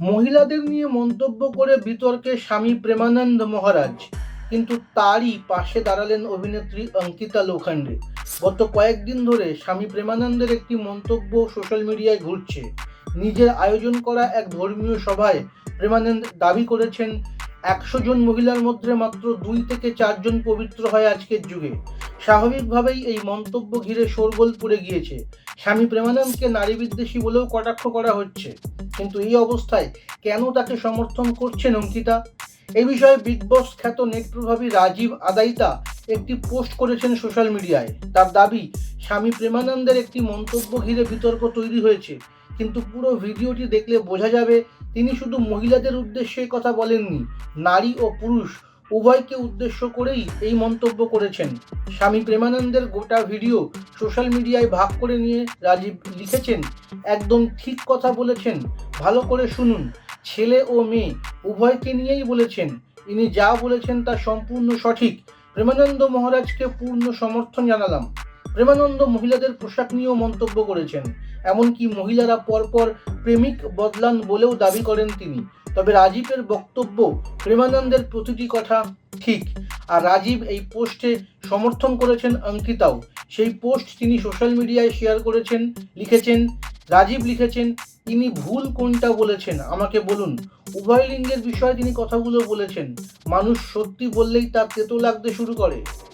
মহিলাদের নিয়ে মন্তব্য করে বিতর্কে স্বামী প্রেমানন্দ মহারাজ। কিন্তু তারই পাশে দাঁড়ালেন অভিনেত্রী অঙ্কিতা লোখান্ডে গত কয়েকদিন ধরে স্বামী প্রেমানন্দের একটি মন্তব্য সোশ্যাল মিডিয়ায় ঘুরছে। নিজের আয়োজন করা এক ধর্মীয় সভায় প্রেমানন্দ দাবি করেছেন, একশো জন মহিলার মধ্যে মাত্র দুই থেকে চারজন পবিত্র হয় আজকের যুগে। স্বাভাবিকভাবেই এই মন্তব্য ঘিরে শোরগোল পড়ে গিয়েছে। স্বামী প্রেমানন্দকে নারী বিদ্বেষী বলেও কটাক্ষ করা হচ্ছে। কিন্তু এই অবস্থায় কেন তাকে সমর্থন করছেন অঙ্কিতা? এ বিষয়ে বিগ বস খ্যাত নেট প্রভাবী রাজীব আদাইতা একটি পোস্ট করেছেন সোশ্যাল মিডিয়ায়। তার দাবি, স্বামী প্রেমানন্দের একটি মন্তব্য ঘিরে বিতর্ক তৈরি হয়েছে। কিন্তু পুরো ভিডিওটি দেখলে বোঝা যাবে তিনি শুধু মহিলাদের উদ্দেশ্যে কথা বলেননি, নারী ও পুরুষ উভয়কে উদ্দেশ্য করেই এই মন্তব্য করেছেন। স্বামী প্রেমানন্দের গোটা ভিডিও সোশ্যাল মিডিয়ায় ভাগ করে নিয়ে রাজীব লিখেছেন, একদম ঠিক কথা বলেছেন, ভালো করে শুনুন। ছেলে ও মেয়ে উভয়কে নিয়েই বলেছেন, ইনি যা বলেছেন তা সম্পূর্ণ সঠিক। প্রেমানন্দ মহারাজকে পূর্ণ সমর্থন জানালাম। প্রেমানন্দ মহিলাদের পোশাক নিয়েও মন্তব্য করেছেন। এমনকি মহিলারা পরপর প্রেমিক বদলান বলেও দাবি করেন তিনি। তবে রাজীবের বক্তব্য, প্রেমানন্দের প্রতিটি কথা ঠিক। আর রাজীব এই পোস্টে সমর্থন করেছেন অঙ্কিতাও। সেই পোস্ট তিনি সোশ্যাল মিডিয়ায় শেয়ার করেছেন, লিখেছেন, রাজীব লিখেছেন তিনি ভুল কোনটা বলেছেন? আমাকে বলুন। উভয় লিঙ্গের বিষয়ে তিনি কথাগুলো বলেছেন। মানুষ সত্যি বললেই তার তেতো লাগতে শুরু করে।